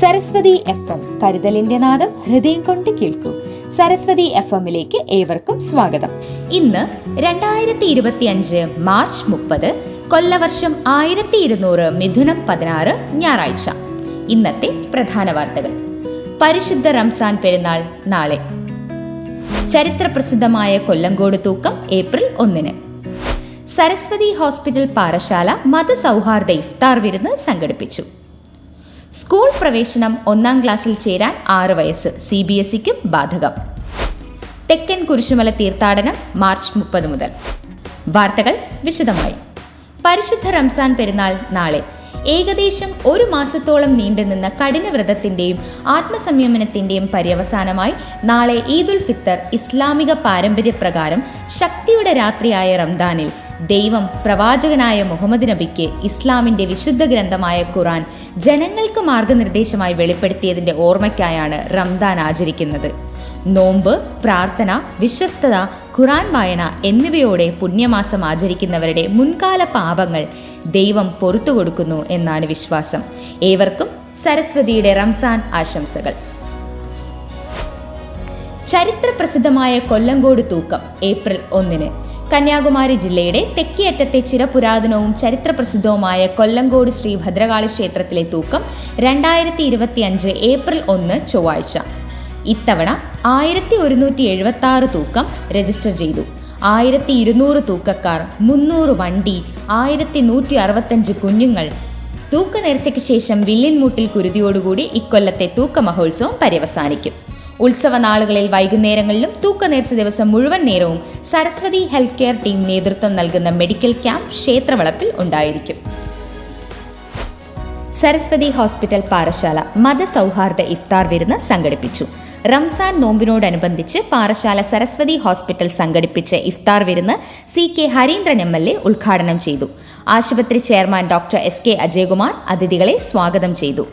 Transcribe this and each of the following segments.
Saraswati F M കരുതലിന്റെ നാദം ഹൃദയം കൊണ്ട് കേൾക്കൂ. സരസ്വതി എഫ് എമ്മിലേക്ക് ഏവർക്കും സ്വാഗതം. ഇന്ന് രണ്ടായിരത്തി ഇരുപത്തി അഞ്ച് മാർച്ച് മുപ്പത് കൊല്ലവർഷം ആയിരത്തി ഇരുന്നൂറ് മിഥുനം പതിനാറ് ഞായറാഴ്ച. ഇന്നത്തെ പ്രധാന വാർത്തകൾ. പരിശുദ്ധ റംസാൻ പെരുന്നാൾ നാളെ. ചരിത്രപ്രസിദ്ധമായ കൊല്ലങ്കോട് തൂക്കം ഏപ്രിൽ ഒന്നിന്. സരസ്വതി ഹോസ്പിറ്റൽ പാറശാല മതസൗഹാർദ്ദ ഇഫ്താർ വിരുന്ന് സംഘടിപ്പിച്ചു. സ്കൂൾ പ്രവേശനം ഒന്നാം ക്ലാസ്സിൽ ചേരാൻ ആറ് വയസ്സ്. സി ബി എസ് ഇക്കും ബാധകം. തെക്കൻ കുരിശുമല തീർത്ഥാടനം മാർച്ച് മുപ്പത് മുതൽ. വാർത്തകൾ വിശദമായി. പരിശുദ്ധ റംസാൻ പെരുന്നാൾ നാളെ. ഏകദേശം ഒരു മാസത്തോളം നീണ്ടുനിന്ന കഠിനവ്രതത്തിന്റെയും ആത്മസംയമനത്തിന്റെയും പര്യവസാനമായി നാളെ ഈദുൽ ഫിത്തർ ഇസ്ലാമിക പാരമ്പര്യപ്രകാരം ശക്തിയുടെ രാത്രിയായ റംദാനിൽ ദൈവം പ്രവാചകനായ മുഹമ്മദ് നബിക്ക് ഇസ്ലാമിന്റെ വിശുദ്ധ ഗ്രന്ഥമായ ഖുറാൻ ജനങ്ങൾക്ക് മാർഗനിർദ്ദേശമായി വെളിപ്പെടുത്തിയതിന്റെ ഓർമ്മയ്ക്കായാണ് റംദാൻ ആചരിക്കുന്നത്. നോമ്പ് പ്രാർത്ഥന വിശ്വസ്തത ഖുറാൻ വായന എന്നിവയോടെ പുണ്യമാസം ആചരിക്കുന്നവരുടെ മുൻകാല പാപങ്ങൾ ദൈവം പൊറത്തു കൊടുക്കുന്നു എന്നാണ് വിശ്വാസം. ഏവർക്കും സരസ്വതിയുടെ റംസാൻ ആശംസകൾ. ചരിത്രപ്രസിദ്ധമായ കൊല്ലങ്കോട് തൂക്കം ഏപ്രിൽ ഒന്നിന് കന്യാകുമാരി ജില്ലയുടെ തെക്കേയറ്റത്തെ ചിരപുരാതനവും ചരിത്രപ്രസിദ്ധവുമായ കൊല്ലങ്കോട് ശ്രീ ഭദ്രകാളി ക്ഷേത്രത്തിലെ തൂക്കം രണ്ടായിരത്തി ഇരുപത്തി അഞ്ച് ഏപ്രിൽ ഒന്ന് ചൊവ്വാഴ്ച. ഇത്തവണ ആയിരത്തി ഒരുന്നൂറ്റി എഴുപത്തി ആറ് തൂക്കം രജിസ്റ്റർ ചെയ്തു. ആയിരത്തി ഇരുന്നൂറ് തൂക്കക്കാർ മുന്നൂറ് വണ്ടി ആയിരത്തി നൂറ്റി അറുപത്തഞ്ച് കുഞ്ഞുങ്ങൾ. തൂക്ക നേർച്ചയ്ക്ക് ശേഷം വില്ലിൻമൂട്ടിൽ കുരുതിയോടുകൂടി ഇക്കൊല്ലത്തെ തൂക്ക മഹോത്സവം പര്യവസാനിക്കും. ഉത്സവ നാളുകളിൽ വൈകുന്നേരങ്ങളിലും തൂക്കനേർച്ച ദിവസം മുഴുവൻ നേരവും സരസ്വതി ഹെൽത്ത് കെയർ ടീം നേതൃത്വം നൽകുന്ന മെഡിക്കൽ ക്യാമ്പ് ക്ഷേത്രവളപ്പിൽ ഉണ്ടായിരിക്കും. സരസ്വതി ഹോസ്പിറ്റൽ പാറശാല മതസൗഹാർദ്ദ ഇഫ്താർ വിരുന്ന് സംഘടിപ്പിച്ചു. റംസാൻ നോമ്പിനോടനുബന്ധിച്ച് പാറശാല സരസ്വതി ഹോസ്പിറ്റൽ സംഘടിപ്പിച്ച ഇഫ്താർ വിരുന്ന് C K Harindran M L A ഉദ്ഘാടനം ചെയ്തു. ആശുപത്രി chairman doctor S K Ajayakumar അതിഥികളെ സ്വാഗതം ചെയ്തു.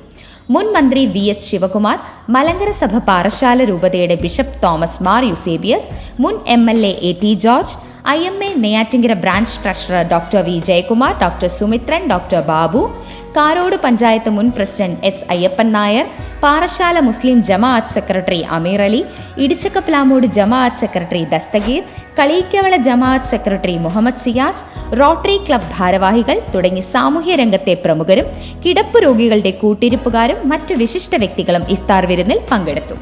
മുൻ മന്ത്രി വി എസ് ശിവകുമാർ മലങ്കര സഭ പാറശാല രൂപതയുടെ ബിഷപ്പ് തോമസ് മാർ യുസേബിയസ് മുൻ M L A A T George I M A Neyyattinkara branch treasurer doctor V Jayakumar doctor Sumithran doctor Babu Karode panchayat മുൻ president S Ayyappan Nair Parassala Muslim ജമാഅത്ത് secretary Ameer Ali Idichakkaplamoodu ജമാഅത്ത് secretary Dasthageer Kaleekkavala ജമാഅത്ത് secretary Muhammad Siyas Rotary club ഭാരവാഹികൾ തുടങ്ങി സാമൂഹ്യ രംഗത്തെ പ്രമുഖരും കിടപ്പ് രോഗികളുടെ കൂട്ടിരിപ്പുകാരും മറ്റു വിശിഷ്ട വ്യക്തികളും ഇഫ്താർ വിരുന്നിൽ പങ്കെടുത്തു.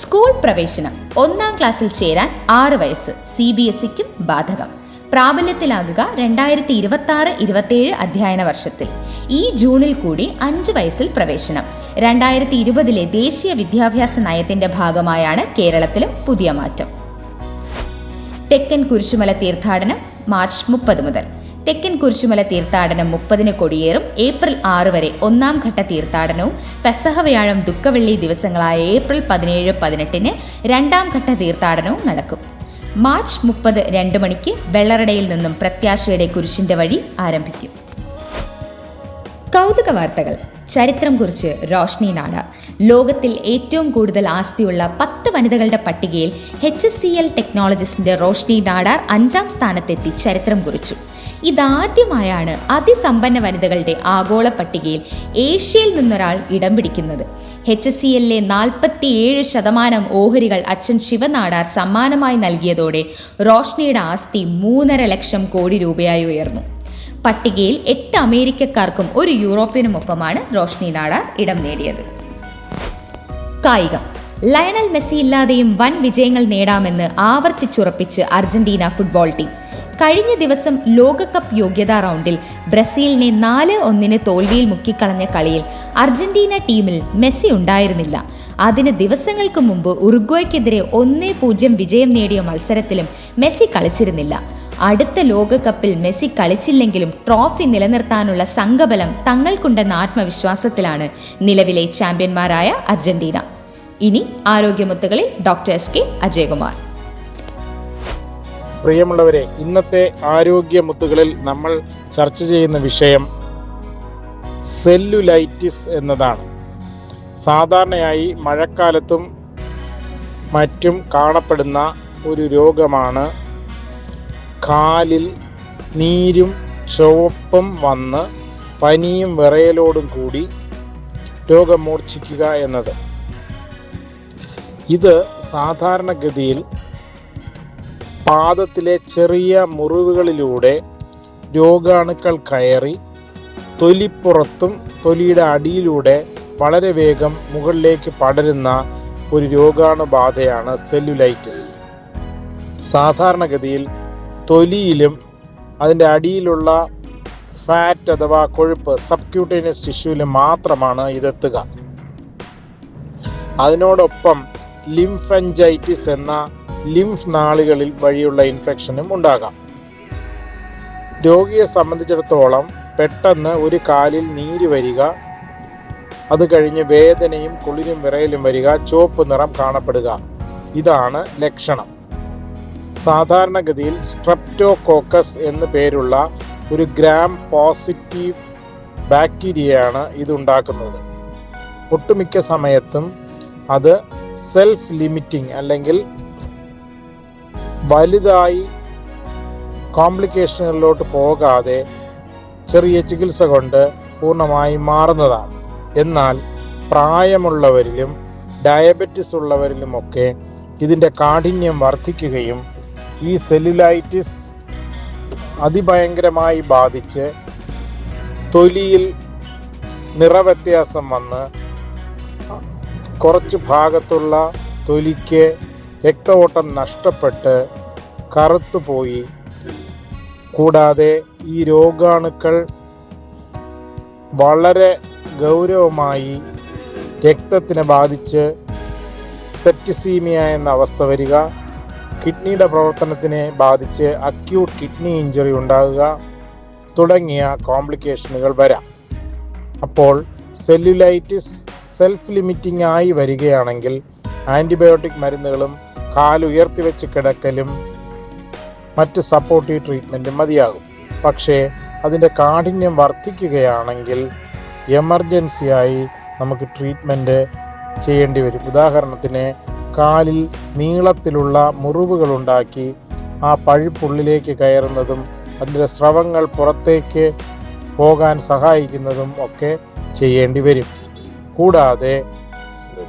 സ്കൂൾ പ്രവേശനം ഒന്നാം ക്ലാസ്സിൽ ചേരാൻ ആറ് വയസ്സ് സി ബി എസ് ഇക്കും ബാധകം. പ്രാബല്യത്തിലാകുക രണ്ടായിരത്തി ഇരുപത്തി ആറ് ഇരുപത്തിയേഴ് അധ്യയന വർഷത്തിൽ. ഈ ജൂണിൽ കൂടി അഞ്ച് വയസ്സിൽ പ്രവേശനം. രണ്ടായിരത്തി ഇരുപതിലെ ദേശീയ വിദ്യാഭ്യാസ നയത്തിന്റെ ഭാഗമായാണ് കേരളത്തിലും പുതിയ മാറ്റം. തെക്കൻ കുരിശുമല തീർത്ഥാടനം മാർച്ച് മുപ്പത് മുതൽ. തെക്കൻ കുരിശുമല തീർത്ഥാടനം മുപ്പതിന് കൊടിയേറും ഏപ്രിൽ ആറ് വരെ ഒന്നാം ഘട്ട തീർത്ഥാടനവും പെസഹ വ്യാഴം ദുഃഖവെള്ളി ദിവസങ്ങളായ ഏപ്രിൽ പതിനേഴ് പതിനെട്ടിന് രണ്ടാം ഘട്ട തീർത്ഥാടനവും നടക്കും. മാർച്ച് മുപ്പത് രണ്ട് മണിക്ക് വെള്ളറടയിൽ നിന്നും പ്രത്യാശയുടെ കുരിശിന്റെ വഴി ആരംഭിക്കും. കൗതുക വാർത്തകൾ. ചരിത്രം കുറിച്ച് റോഷ്നി നാട ലോകത്തിൽ ഏറ്റവും കൂടുതൽ ആസ്തിയുള്ള പത്ത് വനിതകളുടെ പട്ടികയിൽ എച്ച് എസ് സി എൽ ടെക്നോളജിസ്റ്റിന്റെ റോഷ്നി നാടാർ അഞ്ചാം സ്ഥാനത്തെത്തി ചരിത്രം കുറിച്ചു. ഇതാദ്യമായാണ് അതിസമ്പന്ന വനിതകളുടെ ആഗോള പട്ടികയിൽ ഏഷ്യയിൽ നിന്നൊരാൾ ഇടം പിടിക്കുന്നത്. എച്ച് സി എല്ലിലെ നാൽപ്പത്തിയേഴ് ശതമാനം ഓഹരികൾ അച്ഛൻ ശിവനാടാർ സമ്മാനമായി നൽകിയതോടെ റോഷ്നിയുടെ ആസ്തി മൂന്നര ലക്ഷം കോടി രൂപയായി ഉയർന്നു. പട്ടികയിൽ എട്ട് അമേരിക്കക്കാർക്കും ഒരു യൂറോപ്യനുമൊപ്പമാണ് റോഷ്നി നാടാർ ഇടം നേടിയത്. കായികം. ലയണൽ മെസ്സി ഇല്ലാതെയും വൻ വിജയങ്ങൾ നേടാമെന്ന് ആവർത്തിച്ചുറപ്പിച്ച് അർജന്റീന ഫുട്ബോൾ ടീം. കഴിഞ്ഞ ദിവസം ലോകകപ്പ് യോഗ്യതാ റൗണ്ടിൽ ബ്രസീലിനെ നാല് ഒന്നിന് തോൽവിയിൽ മുക്കിക്കളഞ്ഞ കളിയിൽ അർജന്റീന ടീമിൽ മെസ്സി ഉണ്ടായിരുന്നില്ല. അതിന് ദിവസങ്ങൾക്ക് മുമ്പ് ഉറുഗ്വയ്ക്കെതിരെ ഒന്നേ പൂജ്യം വിജയം നേടിയ മത്സരത്തിലും മെസ്സി കളിച്ചിരുന്നില്ല. അടുത്ത ലോകകപ്പിൽ മെസ്സി കളിച്ചില്ലെങ്കിലും ട്രോഫി നിലനിർത്താനുള്ള സംഘബലം തങ്ങൾക്കുണ്ടെന്ന ആത്മവിശ്വാസത്തിലാണ് നിലവിലെ ചാമ്പ്യന്മാരായ അർജന്റീന. ഇനി ആരോഗ്യമുത്തുകളിൽ ഡോക്ടർ എസ് കെ അജയകുമാർ. പ്രിയമുള്ളവരെ ഇന്നത്തെ ആരോഗ്യ മുത്തുകളിൽ നമ്മൾ ചർച്ച ചെയ്യുന്ന വിഷയം സെല്ലുലൈറ്റിസ് എന്നതാണ്. സാധാരണയായി മഴക്കാലത്തും മറ്റും കാണപ്പെടുന്ന ഒരു രോഗമാണ് കാലിൽ നീരും ചുവപ്പും വന്ന് പനിയും വിറയലോടും കൂടി രോഗം മൂർച്ഛിക്കുക എന്നത്. ഇത് സാധാരണഗതിയിൽ പാദത്തിലെ ചെറിയ മുറിവുകളിലൂടെ രോഗാണുക്കൾ കയറി തൊലിപ്പുറത്തും തൊലിയുടെ അടിയിലൂടെ വളരെ വേഗം മുകളിലേക്ക് പടരുന്ന ഒരു രോഗാണുബാധയാണ് സെല്ലുലൈറ്റിസ്. സാധാരണഗതിയിൽ തൊലിയിലും അതിന്റെ അടിയിലുള്ള ഫാറ്റ് അഥവാ കൊഴുപ്പ് സബ്ക്യൂട്ടേനിയസ് ടിഷ്യൂവിലും മാത്രമാണ് ഇതെത്തുക. അതിനോടൊപ്പം ലിംഫഞ്ചൈറ്റിസ് എന്ന ലിംഫ് നാളുകളിൽ വഴിയുള്ള ഇൻഫെക്ഷനും ഉണ്ടാകാം. രോഗിയെ സംബന്ധിച്ചിടത്തോളം പെട്ടെന്ന് ഒരു കാലിൽ നീര് വരിക അത് കഴിഞ്ഞ് വേദനയും കുളിരും വിറയലും വരിക ചുവപ്പ് നിറം കാണപ്പെടുക. ഇതാണ് ലക്ഷണം. സാധാരണഗതിയിൽ സ്ട്രെപ്റ്റോകോക്കസ് എന്ന് പേരുള്ള ഒരു ഗ്രാം പോസിറ്റീവ് ബാക്ടീരിയയാണ് ഇതുണ്ടാക്കുന്നത് ഒട്ടുമിക്ക സമയത്തും അത് സെൽഫ് ലിമിറ്റിംഗ് അല്ലെങ്കിൽ വലുതായി കോംപ്ലിക്കേഷനുകളിലോട്ട് പോകാതെ ചെറിയ ചികിത്സ കൊണ്ട് പൂർണമായി മാറുന്നതാണ്. എന്നാൽ പ്രായമുള്ളവരിലും ഡയബറ്റിസ് ഉള്ളവരിലുമൊക്കെ ഇതിന്റെ കാഠിന്യം വർദ്ധിക്കുകയും ഈ സെല്ലുലൈറ്റിസ് അതിഭയങ്കരമായി ബാധിച്ച് തൊലിയിൽ നിറവ്യത്യാസം വന്ന് കുറച്ച് ഭാഗത്തുള്ള തൊലിക്ക് രക്തഓട്ടം നഷ്ടപ്പെട്ട് കറുത്തുപോയി കൂടാതെ ഈ രോഗാണുക്കൾ വളരെ ഗൗരവമായി രക്തത്തിനെ ബാധിച്ച് സെപ്റ്റിസീമിയ എന്ന അവസ്ഥ വരിക കിഡ്നിയുടെ പ്രവർത്തനത്തിനെ ബാധിച്ച് അക്യൂട്ട് കിഡ്നി ഇഞ്ചുറി ഉണ്ടാകുക തുടങ്ങിയ കോംപ്ലിക്കേഷനുകൾ വരാം. അപ്പോൾ സെല്ലുലൈറ്റിസ് സെൽഫ് ലിമിറ്റിംഗ് ആയി വരികയാണെങ്കിൽ ആന്റിബയോട്ടിക് മരുന്നുകളും കാലുയർത്തി വെച്ച് കിടക്കലും മറ്റ് സപ്പോർട്ടീവ് ട്രീറ്റ്മെന്റും മതിയാകും. പക്ഷേ അതിന്റെ കാഠിന്യം വർദ്ധിക്കുകയാണെങ്കിൽ എമർജൻസിയായി നമുക്ക് ട്രീറ്റ്മെന്റ് ചെയ്യേണ്ടി വരും. ഉദാഹരണത്തിന് കാലിൽ നീളത്തിലുള്ള മുറിവുകളുണ്ടാക്കി ആ പഴുപ്പുള്ളിലേക്ക് കയറുന്നതും അതിന്റെ സ്രവങ്ങൾ പുറത്തേക്ക് പോകാൻ സഹായിക്കുന്നതും ഒക്കെ ചെയ്യേണ്ടി വരും. കൂടാതെ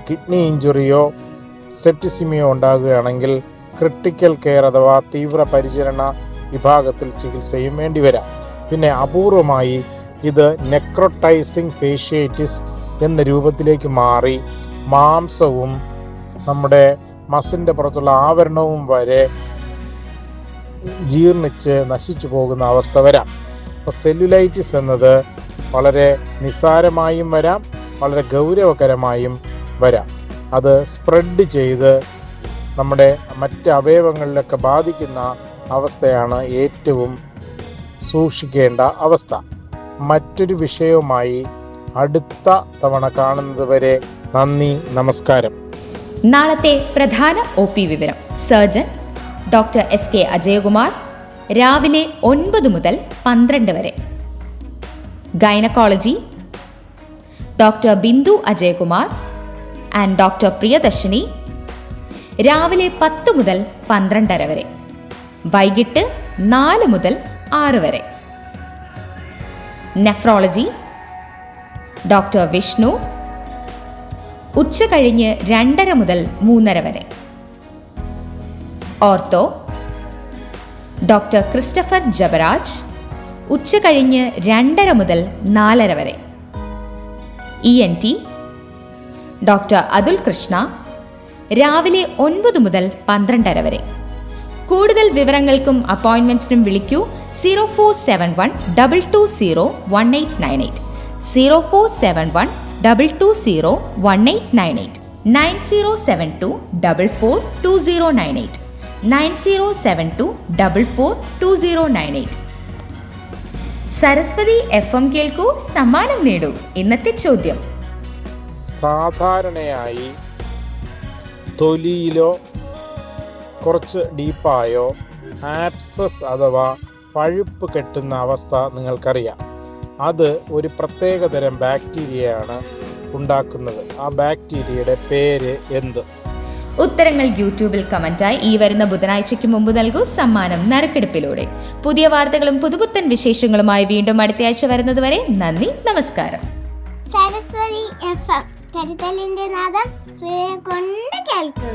കിഡ്നി ഇഞ്ചുറിയോ സെപ്റ്റിസിമിയോ ഉണ്ടാകുകയാണെങ്കിൽ ക്രിട്ടിക്കൽ കെയർ അഥവാ തീവ്ര പരിചരണ വിഭാഗത്തിൽ ചികിത്സയും വേണ്ടിവരാം പിന്നെ അപൂർവമായി ഇത് നെക്രോട്ടൈസിങ് ഫേഷ്യേറ്റിസ് എന്ന രൂപത്തിലേക്ക് മാറി മാംസവും നമ്മുടെ മസിന്റെ പുറത്തുള്ള ആവരണവും വരെ ജീർണിച്ച് നശിച്ചു പോകുന്ന അവസ്ഥ വരാം. അപ്പോൾ സെല്ലുലൈറ്റിസ് എന്നത് വളരെ നിസ്സാരമായും വരാം വളരെ ഗൗരവകരമായും വരാം. അത് സ്പ്രെഡ് ചെയ്ത് നമ്മുടെ മറ്റ് അവയവങ്ങളിലൊക്കെ ബാധിക്കുന്ന അവസ്ഥയാണ് ഏറ്റവും സൂക്ഷിക്കേണ്ട അവസ്ഥ. മറ്റൊരു വിഷയവുമായി അടുത്ത തവണ കാണുന്നത് വരെ നന്ദി നമസ്കാരം. നാളത്തെ പ്രധാന ഒ പി വിവരം. Surgeon doctor S K Ajayakumar രാവിലെ ഒൻപത് മുതൽ പന്ത്രണ്ട് വരെ. Gynaecology doctor Bindu Ajayakumar and doctor Priyadarshini രാവിലെ പത്ത് മുതൽ പന്ത്രണ്ടര വരെ. വൈകിട്ട് നാല് മുതൽ ആറ് വരെ. നെഫ്രോളജി ഡോക്ടർ വിഷ്ണു ഉച്ച കഴിഞ്ഞ് രണ്ടര മുതൽ മൂന്നര വരെ. ഓർത്തോ ഡോക്ടർ ക്രിസ്റ്റഫർ ജബരാജ് ഉച്ച കഴിഞ്ഞ് രണ്ടര മുതൽ നാലര വരെ. E N T doctor Athul Krishna രാവിലെ ഒൻപത് മുതൽ പന്ത്രണ്ടര വരെ. കൂടുതൽ വിവരങ്ങൾക്കും അപ്പോയിൻമെന്റ്സിനും വിളിക്കൂ zero four seven one double two zero one eight nine eight. Zero four seven one double two zero one eight nine eight. Nine zero seven two double four two zero nine eight. Nine zero seven two double four two zero nine eight. Saraswathi F M കേൾക്കൂ സമ്മാനം നേടൂ. ഇന്നത്തെ ചോദ്യം. സാധാരണയായി തൊലിയിലോ കുറച്ച് ഡീപ്പായോ abscess അഥവാ പഴുപ്പ് കെട്ടുന്ന അവസ്ഥ നിങ്ങൾക്കറിയാം. അത് ഒരു പ്രത്യേകതരം ബാക്ടീരിയയാണ് ഉണ്ടാക്കുന്നത്. ആ ബാക്ടീരിയയുടെ പേര് എന്ത്? ഉത്തരങ്ങൾ യൂട്യൂബിൽ കമന്റായി ഈ വരുന്ന ബുധനാഴ്ചയ്ക്ക് മുമ്പ് നൽകൂ സമ്മാനം നറുക്കെടുപ്പിലൂടെ. പുതിയ വാർത്തകളും പുതുപുത്തൻ വിശേഷങ്ങളുമായി വീണ്ടും അടുത്തയാഴ്ച വരുന്നതുവരെ നന്ദി നമസ്കാരം. സരസ്വതി എഫ് കരുതലിന്റെ നാദം കൊണ്ട് കേൾക്കൂ.